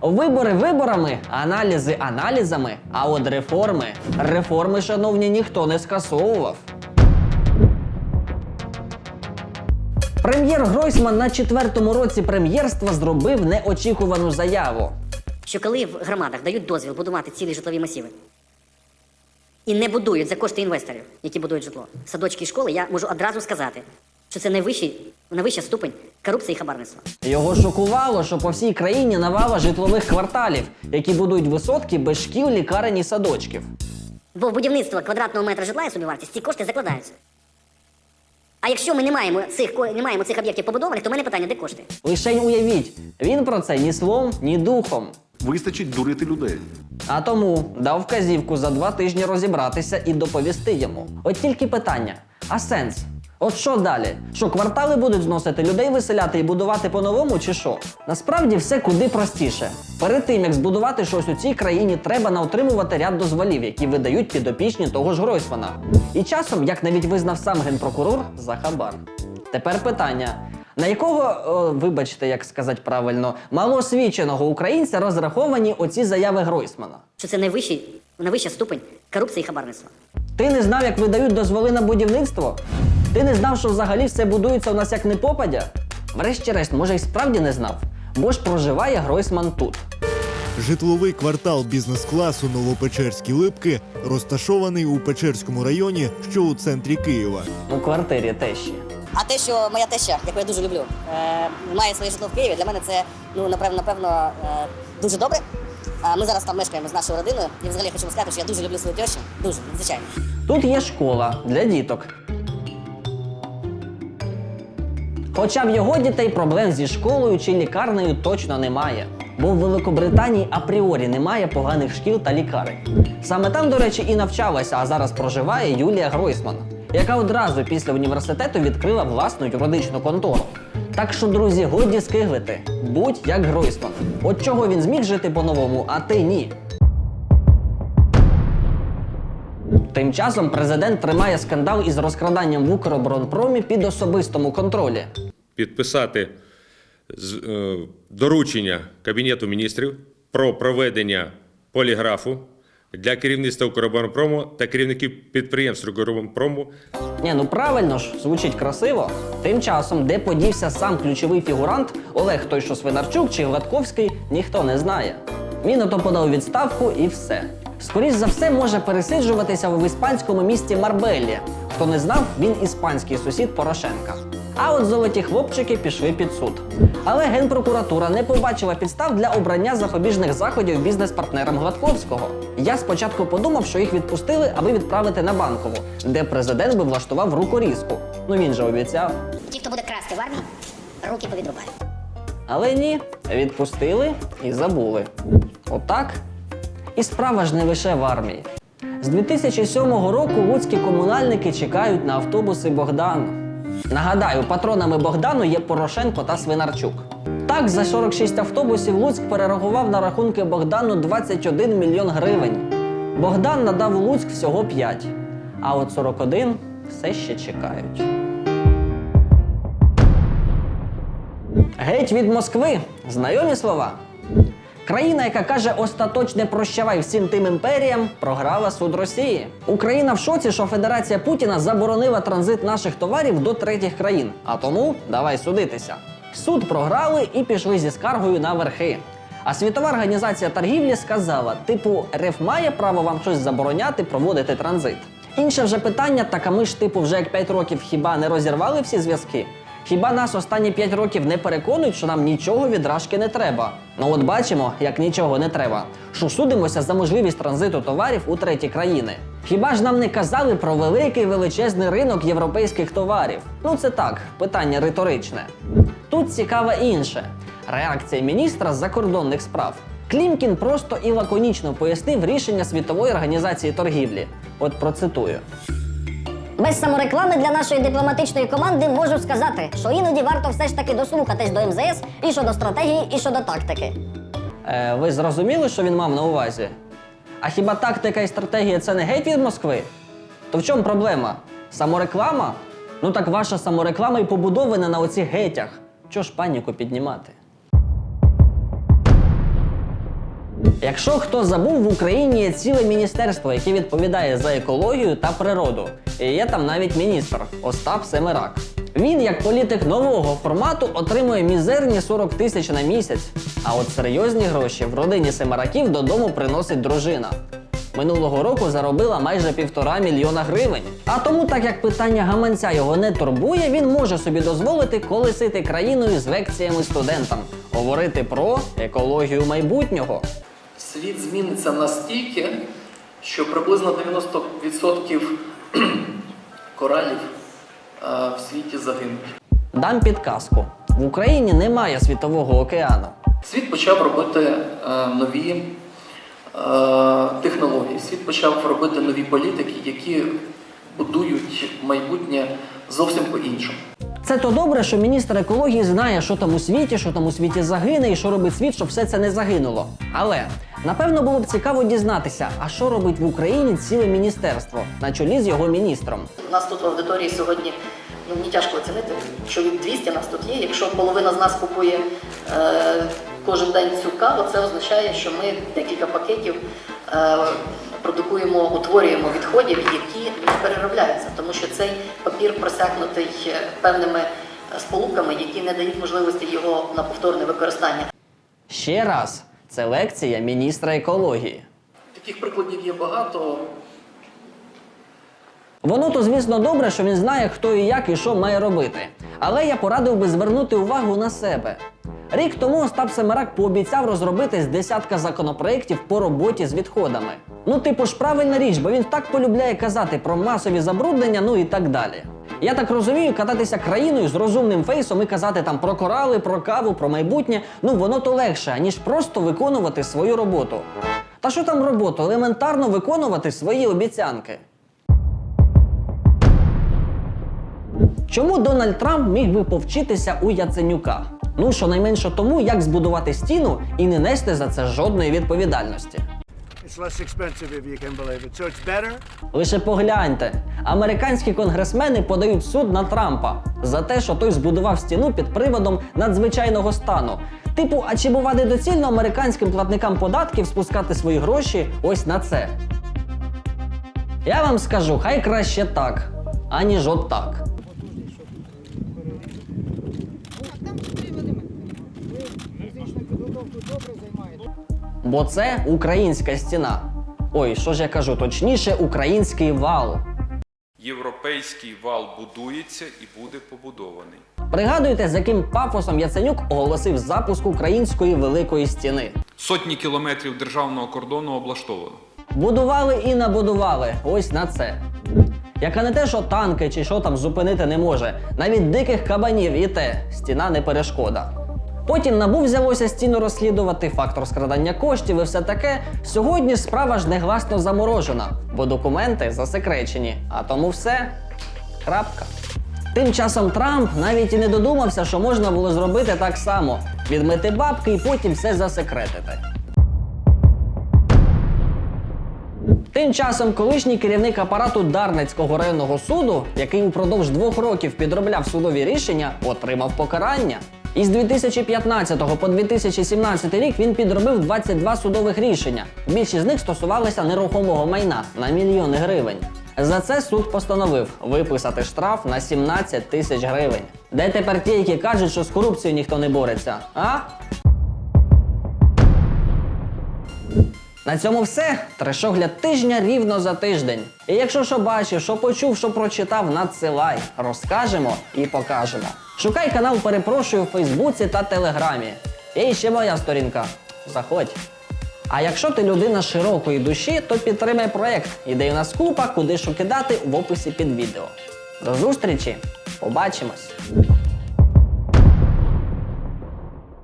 Вибори виборами, аналізи аналізами, а от реформи. Реформи, шановні, ніхто не скасовував. Прем'єр Гройсман на четвертому році прем'єрства зробив неочікувану заяву. що коли в громадах дають дозвіл будувати цілі житлові масиви і не будують за кошти інвесторів, які будують житло, садочки і школи, я можу одразу сказати, що це найвищий, найвища ступень корупції і хабарництва. Його шокувало, що по всій країні навала житлових кварталів, які будують висотки без шкіл, лікарень і садочків. Бо в будівництво квадратного метра житла і собівартість ці кошти закладаються. А якщо ми не маємо цих, не маємо цих об'єктів побудованих, то в мене питання, де кошти? Лишень уявіть, він про це ні словом, ні духом. Вистачить дурити людей. А тому дав вказівку за два тижні розібратися і доповісти йому. От тільки питання: а сенс? От що далі? Що квартали будуть зносити людей виселяти і будувати по-новому, чи що? Насправді все куди простіше. Перед тим як збудувати щось у цій країні, треба наотримувати ряд дозволів, які видають підопічні того ж Гройсмана. І часом, як навіть визнав сам генпрокурор, за хабар. Тепер питання. На якого, о, вибачте, як сказати правильно, малоосвіченого українця розраховані оці заяви Гройсмана? Що це найвищий, найвища ступень корупції і хабарництва. Ти не знав, як видають дозволи на будівництво? Ти не знав, що взагалі все будується у нас як не попадя? Врешті-решт, може, й справді не знав, бо ж проживає Гройсман тут. Житловий квартал бізнес-класу Новопечерські липки розташований у Печерському районі, що у центрі Києва. У квартирі тещі. А те, що моя теща, яку я дуже люблю, е, має своє житло в Києві, для мене це ну напевно, напевно е, дуже добре. Ми зараз там мешкаємо з нашою родиною. І взагалі хочу сказати, що я дуже люблю свою тещу. Дуже, звичайно. Тут є школа для діток. Хоча в його дітей проблем зі школою чи лікарнею точно немає. Бо в Великобританії апріорі немає поганих шкіл та лікарень. Саме там, до речі, і навчалася, а зараз проживає Юлія Гройсман, яка одразу після університету відкрила власну юридичну контору. Так що, друзі, годі скиглити. Будь як Гройсман. От чого він зміг жити по-новому, а ти ні. Тим часом президент тримає скандал із розкраданням в Укроборонпромі під особистому контролі. підписати е, доручення Кабінету міністрів про проведення поліграфу для керівництва Укроборонпрому та керівників підприємств Укроборонпрому Ні, ну правильно ж, звучить красиво. Тим часом, де подівся сам ключовий фігурант Олег той, що Свинарчук чи Гладковський, ніхто не знає. Він ото подав відставку і все. Скоріш за все, може пересиджуватися в іспанському місті Марбелі. Хто не знав, він іспанський сусід Порошенка. А от золоті хлопчики пішли під суд. Але генпрокуратура не побачила підстав для обрання запобіжних заходів бізнес-партнерам Гладковського. Я спочатку подумав, що їх відпустили, аби відправити на банкову, де президент би влаштував рукорізку. Ну він же обіцяв. Ті, хто буде красти в армії, руки повідрубають. Але ні, відпустили і забули. Отак. І справа ж не лише в армії. З 2007 року луцькі комунальники чекають на автобуси Богдану. Нагадаю, патронами Богдану є Порошенко та Свинарчук. Так, за 46 автобусів Луцьк перерахував на рахунки Богдану 21 мільйон гривень. Богдан надав Луцьк всього 5, а от 41 все ще чекають. Геть від Москви. Знайомі слова. Країна, яка каже остаточне прощавай всім тим імперіям, програла суд Росії. Україна в шоці, що Федерація Путіна заборонила транзит наших товарів до третіх країн. А тому давай судитися. Суд програли і пішли зі скаргою на верхи. А Світова організація торгівлі сказала: типу, РФ має право вам щось забороняти проводити транзит. Інше вже питання, так а ми ж типу вже як 5 років хіба не розірвали всі зв'язки? Хіба нас останні 5 років не переконують, що нам нічого від Рашки не треба? Ну от бачимо, як нічого не треба. Що судимося за можливість транзиту товарів у треті країни. Хіба ж нам не казали про великий величезний ринок європейських товарів? Ну це так, питання риторичне. Тут цікаве інше реакція міністра закордонних справ. Клімкін просто і лаконічно пояснив рішення Світової організації торгівлі. От процитую. Без самореклами для нашої дипломатичної команди можу сказати, що іноді варто все ж таки дослухатись до МЗС і щодо стратегії, і щодо тактики. Е, ви зрозуміли, що він мав на увазі? А хіба тактика і стратегія це не геть від Москви? То в чому проблема? Самореклама? Ну так ваша самореклама і побудована на оцих гетях. Чого ж паніку піднімати? Якщо хто забув, в Україні є ціле міністерство, яке відповідає за екологію та природу. І є там навіть міністр Остап Семерак. Він, як політик нового формату, отримує мізерні 40 тисяч на місяць. А от серйозні гроші в родині Семераків додому приносить дружина. Минулого року заробила майже півтора мільйона гривень. А тому, так як питання гаманця його не турбує, він може собі дозволити колесити країною з лекціями студентам, говорити про екологію майбутнього. Світ зміниться настільки, що приблизно 90% коралів е, в світі загинуть. Дам підказку: в Україні немає світового океану. Світ почав робити е, нові е, технології. Світ почав робити нові політики, які будують майбутнє зовсім по-іншому. Це то добре, що міністр екології знає, що там у світі, що там у світі загине, і що робить світ, щоб все це не загинуло. Але напевно було б цікаво дізнатися, а що робить в Україні ціле міністерство на чолі з його міністром. У нас тут в аудиторії сьогодні ну мені тяжко оцінити. Чоловік 200 нас тут є. Якщо половина з нас купує е, кожен день цю каву, це означає, що ми декілька пакетів е, продукуємо, утворюємо відходів, які не переробляються, тому що цей папір просякнутий е, певними е, сполуками, які не дають можливості його на повторне використання. Ще раз, це лекція міністра екології. Таких прикладів є багато. Воно то, звісно, добре, що він знає, хто і як і що має робити. Але я порадив би звернути увагу на себе. Рік тому Остап Семерак пообіцяв розробити з десятка законопроєктів по роботі з відходами. Ну, типу ж правильна річ, бо він так полюбляє казати про масові забруднення, ну і так далі. Я так розумію, кататися країною з розумним фейсом і казати там про корали, про каву, про майбутнє, ну воно то легше, ніж просто виконувати свою роботу. Та що там роботу? Елементарно виконувати свої обіцянки. Чому Дональд Трамп міг би повчитися у Яценюка? Ну, щонайменше тому, як збудувати стіну і не нести за це жодної відповідальності. It's less expensive if you can believe it. So it's better. Лише погляньте, американські конгресмени подають суд на Трампа за те, що той збудував стіну під приводом надзвичайного стану. Типу, а чи бува недоцільно американським платникам податків спускати свої гроші ось на це? Я вам скажу, хай краще так, аніж от так. Бо це українська стіна. Ой, що ж я кажу, точніше, український вал. Європейський вал будується і буде побудований. Пригадуєте, з яким пафосом Яценюк оголосив запуск української великої стіни. Сотні кілометрів державного кордону облаштовано. Будували і набудували ось на це. Яка не те, що танки чи що там зупинити не може, навіть диких кабанів і те стіна не перешкода. Потім набу взялося стіну розслідувати, фактор скрадання коштів і все таке. Сьогодні справа ж негласно заморожена, бо документи засекречені, а тому все. Крапка. Тим часом Трамп навіть і не додумався, що можна було зробити так само: відмити бабки і потім все засекретити. Тим часом колишній керівник апарату Дарницького районного суду, який упродовж двох років підробляв судові рішення, отримав покарання. Із 2015 по 2017 рік він підробив 22 судових рішення. Більшість з них стосувалися нерухомого майна на мільйони гривень. За це суд постановив виписати штраф на 17 тисяч гривень. Де тепер ті, які кажуть, що з корупцією ніхто не бореться? А? На цьому все. Трешогляд тижня рівно за тиждень. І якщо що бачив, що почув, що прочитав, надсилай, розкажемо і покажемо. Шукай канал Перепрошую в Фейсбуці та Телеграмі. Є ще моя сторінка. Заходь. А якщо ти людина широкої душі, то підтримай проект. Ідей у нас купа, куди шукидати в описі під відео. До зустрічі! Побачимось!